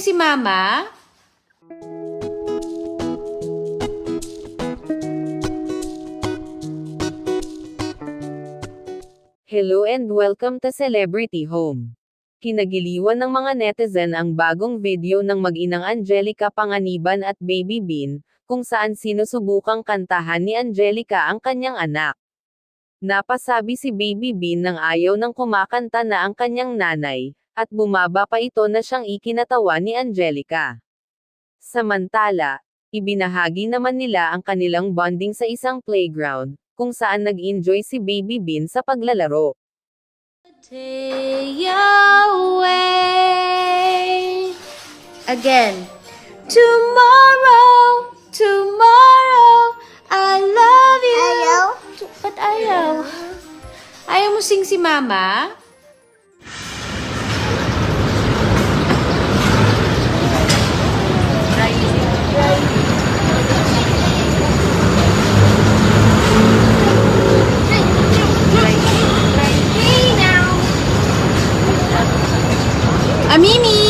si Mama? Hello and welcome to Celebrity Home. Kinagiliwan ng mga netizen ang bagong video ng mag-inang Angelica Panganiban at Baby Bean, kung saan sinusubukang kantahan ni Angelica ang kanyang anak. Napasabi si Baby Bean nang ayaw ng kumakanta na ang kanyang nanay, at bumaba pa ito na siyang ikinatawa ni Angelica. Samantala, ibinahagi naman nila ang kanilang bonding sa isang playground, kung saan nag-enjoy si Baby Bean sa paglalaro. Stay away. Again. Tomorrow, tomorrow, I love you. Ayaw? Ba't ayaw? Ayaw mo sing si Mama? Mami! Mimi!